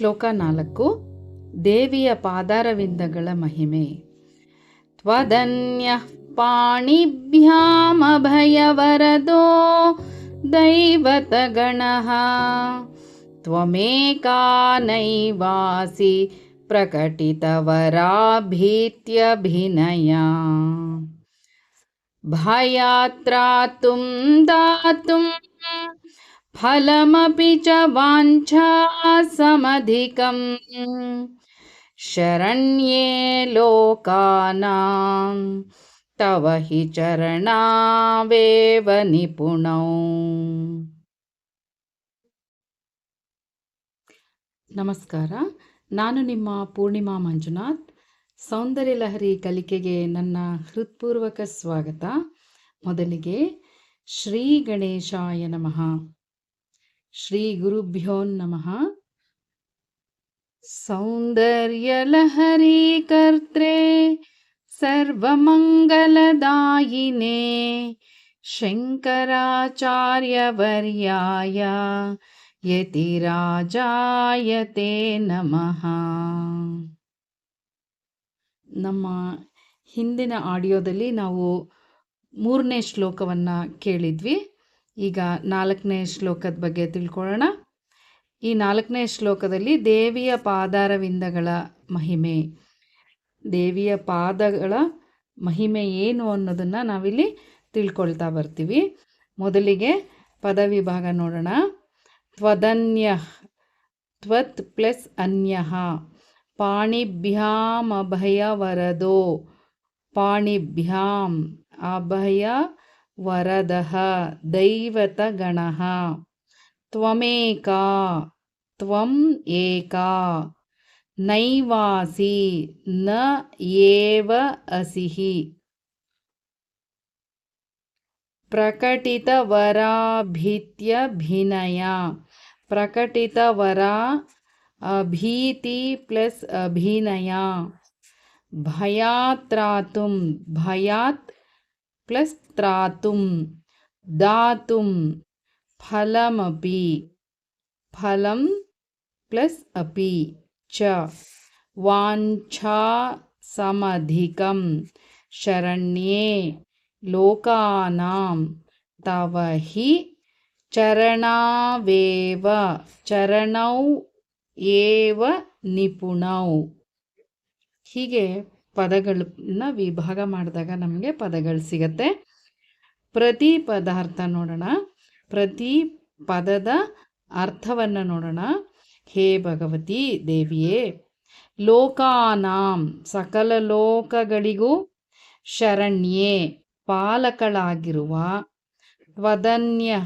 ಶ್ಲೋಕ ನಾಲ್ಕು ದೇವಿಯ ಪಾದಾರವಿಂದಗಳ ಮಹಿಮೆ. ತ್ವದನ್ಯ ಪಾಣಿಭ್ಯಾಮಭಯವರದೋ ದೈವತಗಣಃ. ತ್ವಮೇಕಾ ನೈವಾಸಿ ಪ್ರಕಟಿತವರಾಭೀತ್ಯಭಿನಯ. ಭಯಾತ್ರಾತುಂ दातुं फलमपि च वाञ्छा समधिकं शरण्ये लोकानां तव हि चरणावेव निपुणौ ನಮಸ್ಕಾರ ನಾನು ನಿಮ್ಮ ಪೂರ್ಣಿಮಾ ಮಂಜುನಾಥ್ ಸೌಂದರ್ಯ ಲಹರಿ ಕಲಿಕೆಗೆ ನನ್ನ ಹೃತ್ಪೂರ್ವಕ ಸ್ವಾಗತ ಮೊದಲಿಗೆ ಶ್ರೀ ಗಣೇಶಾಯ ನಮಃ ಶ್ರೀ ಗುರುಭ್ಯೋ ನಮಃ. ಸೌಂದರ್ಯ ಲಹರಿ ಕರ್ತ್ರೆ ಸರ್ವಮಂಗಲದಾಯಿನೇ. ಶಂಕರಾಚಾರ್ಯವರ್ಯಾಯ, ಯತಿರಾಜಾಯತೆ ನಮಃ. ನಮ್ಮ ಹಿಂದಿನ ಆಡಿಯೋದಲ್ಲಿ ನಾವು ಮೂರನೇ ಶ್ಲೋಕವನ್ನು ಕೇಳಿದ್ವಿ. ಈಗ ನಾಲ್ಕನೇ ಶ್ಲೋಕದ ಬಗ್ಗೆ ತಿಳ್ಕೊಳ್ಳೋಣ. ಈ ನಾಲ್ಕನೇ ಶ್ಲೋಕದಲ್ಲಿ ದೇವಿಯ ಪಾದಾರವಿಂದಗಳ ಮಹಿಮೆ. ದೇವಿಯ ಪಾದಗಳ ಮಹಿಮೆ ಏನು ಅನ್ನೋದನ್ನು ನಾವಿಲ್ಲಿ ತಿಳ್ಕೊಳ್ತಾ ಬರ್ತೀವಿ. ಮೊದಲಿಗೆ ಪದವಿಭಾಗ ನೋಡೋಣ. ತ್ವದನ್ಯ, ತ್ವತ್ ಪ್ಲಸ್ ಅನ್ಯ ವರದೋ ಪಾಣಿಭ್ಯಾಂ ಅಭಯ वरदः दैवतगणः। त्वमेका त्वम् एका। नैवासि न एव असिः। प्रकटितवराभीत्यभिनया। प्रकटितवरा अभीति प्लस् अभिनया। भयात्रातुं भयात् ಪ್ಲಸ್ ತ್ರಾತುಂ दातुं फलमपि फलं प्लस् अपि च वाञ्छा समधिकं शरण्ये लोकानां तव हि ಚರಣಾವೇವ ಚರಣೌ ಏವ ನಿಪುಣೌ ಹೀಗೆ ಪದಗಳನ್ನ ವಿಭಾಗ ಮಾಡಿದಾಗ ನಮಗೆ ಪದಗಳು ಸಿಗತ್ತೆ. ಪ್ರತಿ ಪದಾರ್ಥ ನೋಡೋಣ. ಪ್ರತಿ ಪದದ ಅರ್ಥವನ್ನು ನೋಡೋಣ. ಹೇ ಭಗವತಿ ದೇವಿಯೇ, ಲೋಕಾನಾಂ ಸಕಲ ಲೋಕಗಳಿಗೂ ಶರಣ್ಯೇ, ಪಾಲಕಳಾಗಿರುವ ತ್ವದನ್ಯ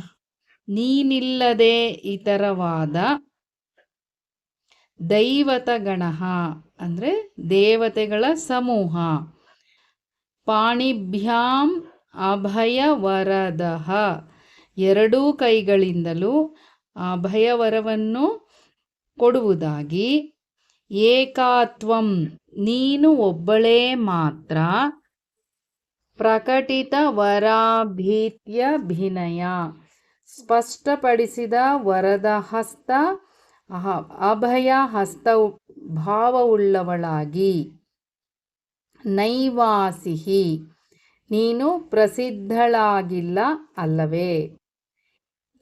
ನೀನಿಲ್ಲದೆ ಇತರವಾದ ದೈವತಗಣ ಅಂದರೆ ದೇವತೆಗಳ ಸಮೂಹ. ಪಾಣಿಭ್ಯಾಂ ಅಭಯ ವರದಹ ಎರಡೂ ಕೈಗಳಿಂದಲೂ ಅಭಯವರವನ್ನು ಕೊಡುವುದಾಗಿ, ಏಕಾತ್ವಂ ನೀನು ಒಬ್ಬಳೇ ಮಾತ್ರ, ಪ್ರಕಟಿತ ವರಾಭೀತ್ಯಭಿನಯ, ಸ್ಪಷ್ಟಪಡಿಸಿದ ವರದ ಹಸ್ತ ಅಭಯ ಹಸ್ತ ಭಾವವುಳ್ಳವಳಾಗಿ. ನೈವಾಸಿಹಿ, ನೀನು ಪ್ರಸಿದ್ಧಳಾಗಿಲ್ಲ ಅಲ್ಲವೇ?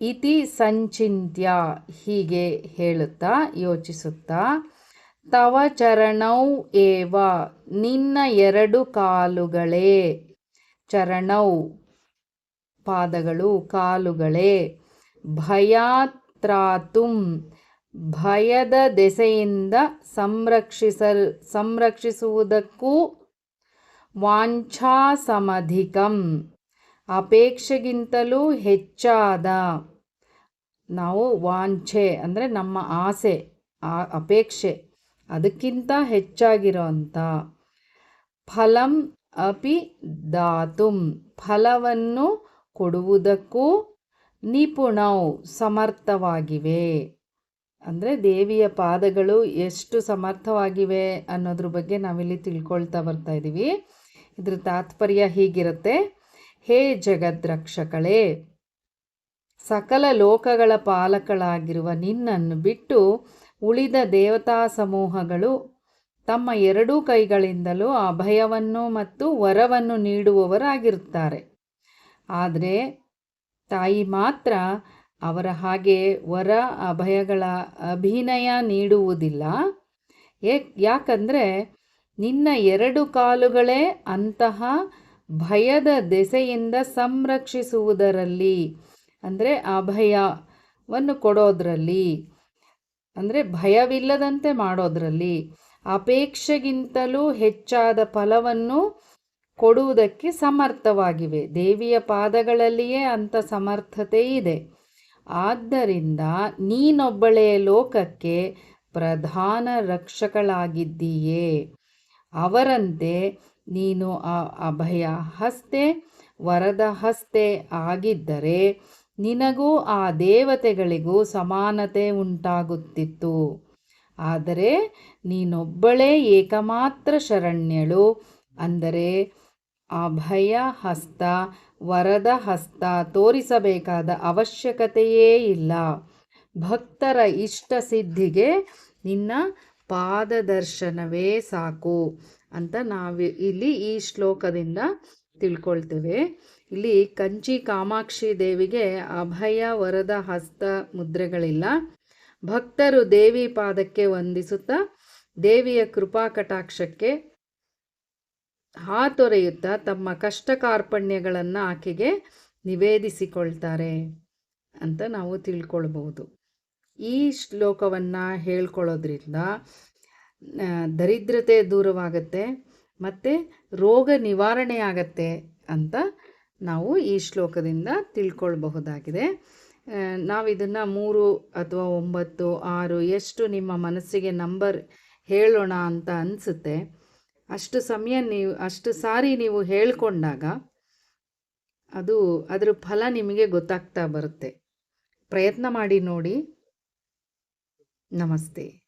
ಇತಿ ಸಂಚಿಂತ್ಯ ಹೀಗೆ ಹೇಳುತ್ತಾ ಯೋಚಿಸುತ್ತಾ, ತವ ಚರಣೌ ಏವ, ನಿನ್ನ ಎರಡು ಕಾಲುಗಳೇ. ಚರಣೌ, ಪಾದಗಳು ಕಾಲುಗಳೇ. ಭಯಾತ್ರಾತುಂ ಭಯದ ದೆಸೆಯಿಂದ ಸಂರಕ್ಷಿಸ ಸಂರಕ್ಷಿಸುವುದಕ್ಕೂ ವಾಂಛಾಸಮಧಿಕಂ. ಅಪೇಕ್ಷೆಗಿಂತಲೂ ಹೆಚ್ಚಾದ, ನಾವು ವಾಂಛೆ ಅಂದರೆ ನಮ್ಮ ಆಸೆ ಅಪೇಕ್ಷೆ, ಅದಕ್ಕಿಂತ ಹೆಚ್ಚಾಗಿರೋಂಥ ಫಲಂ ಅಪಿ ದಾತುಂ. ಫಲವನ್ನು ಕೊಡುವುದಕ್ಕೂ ನಿಪುಣವು ಸಮರ್ಥವಾಗಿವೆ. ಅಂದರೆ ದೇವಿಯ ಪಾದಗಳು ಎಷ್ಟು ಸಮರ್ಥವಾಗಿವೆ ಅನ್ನೋದ್ರ ಬಗ್ಗೆ ನಾವಿಲ್ಲಿ ತಿಳ್ಕೊಳ್ತಾ ಬರ್ತಾ ಇದ್ದೀವಿ ಇದ್ರ ತಾತ್ಪರ್ಯ ಹೀಗಿರುತ್ತೆ. ಹೇ ಜಗದ್ರಕ್ಷಕಳೇ, ಸಕಲ ಲೋಕಗಳ ಪಾಲಕಳಾಗಿರುವ ನಿನ್ನನ್ನು ಬಿಟ್ಟು ಉಳಿದ ದೇವತಾ ಸಮೂಹಗಳು ತಮ್ಮ ಎರಡೂ ಕೈಗಳಿಂದಲೂ ಅಭಯವನ್ನು ಮತ್ತು ವರವನ್ನು ನೀಡುವವರಾಗಿರುತ್ತಾರೆ. ಆದರೆ ತಾಯಿ ಮಾತ್ರ ಅವರ ಹಾಗೆ ವರ ಅಭಯಗಳ ಅಭಿನಯ ನೀಡುವುದಿಲ್ಲ. ಯಾಕಂದರೆ ನಿನ್ನ ಎರಡು ಕಾಲುಗಳೇ ಅಂತಹ ಭಯದ ದೆಸೆಯಿಂದ ಸಂರಕ್ಷಿಸುವುದರಲ್ಲಿ, ಅಂದರೆ ಅಭಯವನ್ನು ಕೊಡೋದರಲ್ಲಿ, ಅಂದರೆ ಭಯವಿಲ್ಲದಂತೆ ಮಾಡೋದರಲ್ಲಿ ಅಪೇಕ್ಷೆಗಿಂತಲೂ ಹೆಚ್ಚಾದ ಫಲವನ್ನು ಕೊಡುವುದಕ್ಕೆ ಸಮರ್ಥವಾಗಿವೆ. ದೇವಿಯ ಪಾದಗಳಲ್ಲಿಯೇ ಅಂಥ ಸಮರ್ಥತೆ ಇದೆ. ಆದ್ದರಿಂದ ನೀನೊಬ್ಬಳೇ ಲೋಕಕ್ಕೆ ಪ್ರಧಾನ ರಕ್ಷಕಳಾಗಿದ್ದೀಯೇ. ಅವರಂತೆ ನೀನು ಆ ಅಭಯ ಹಸ್ತೆ, ವರದ ಹಸ್ತೆ ಆಗಿದ್ದರೆ ನಿನಗೂ ಆ ದೇವತೆಗಳಿಗೂ ಸಮಾನತೆ ಉಂಟಾಗುತ್ತಿತ್ತು. ಆದರೆ ನೀನೊಬ್ಬಳೇ ಏಕಮಾತ್ರ ಶರಣ್ಯಳು, ಅಂದರೆ ಅಭಯ ಹಸ್ತ, ವರದ ಹಸ್ತ ತೋರಿಸಬೇಕಾದ ಅವಶ್ಯಕತೆಯೇ ಇಲ್ಲ. ಭಕ್ತರ ಇಷ್ಟ ಸಿದ್ಧಿಗೆ ನಿನ್ನ ಪಾದದರ್ಶನವೇ ಸಾಕು ಅಂತ ನಾವು ಇಲ್ಲಿ ಈ ಶ್ಲೋಕದಿಂದ ತಿಳ್ಕೊಳ್ತೇವೆ. ಇಲ್ಲಿ ಕಂಚಿ ಕಾಮಾಕ್ಷಿ ದೇವಿಗೆ ಅಭಯ, ವರದ ಹಸ್ತ ಮುದ್ರೆಗಳಿಲ್ಲ. ಭಕ್ತರು ದೇವಿ ಪಾದಕ್ಕೆ ವಂದಿಸುತ್ತಾ ದೇವಿಯ ಕೃಪಾ ಕಟಾಕ್ಷಕ್ಕೆ ಹಾತೊರೆಯುತ್ತಾ ತಮ್ಮ ಕಷ್ಟ ಕಾರ್ಪಣ್ಯಗಳನ್ನು ಆಕೆಗೆ ನಿವೇದಿಸಿಕೊಳ್ತಾರೆ ಅಂತ ನಾವು ತಿಳ್ಕೊಳ್ಬಹುದು. ಈ ಶ್ಲೋಕವನ್ನು ಹೇಳ್ಕೊಳ್ಳೋದ್ರಿಂದ ದರಿದ್ರತೆ ದೂರವಾಗತ್ತೆ ಮತ್ತು ರೋಗ ನಿವಾರಣೆ ಆಗತ್ತೆ ಅಂತ ನಾವು ಈ ಶ್ಲೋಕದಿಂದ ತಿಳ್ಕೊಳ್ಬಹುದಾಗಿದೆ. ನಾವು ಇದನ್ನು ಮೂರು ಅಥವಾ ಒಂಬತ್ತು, ಆರು, ಎಷ್ಟು ನಿಮ್ಮ ಮನಸ್ಸಿಗೆ ನಂಬರ್ ಹೇಳೋಣ ಅಂತ ಅನಿಸುತ್ತೆ. ಅಷ್ಟು ಸಮಯ ನೀವು, ಅಷ್ಟು ಸಾರಿ ನೀವು ಹೇಳಿಕೊಂಡಾಗ ಅದು, ಅದರ ಫಲ ನಿಮಗೆ ಗೊತ್ತಾಗ್ತಾ ಬರುತ್ತೆ. ಪ್ರಯತ್ನ ಮಾಡಿ ನೋಡಿ. ನಮಸ್ತೆ.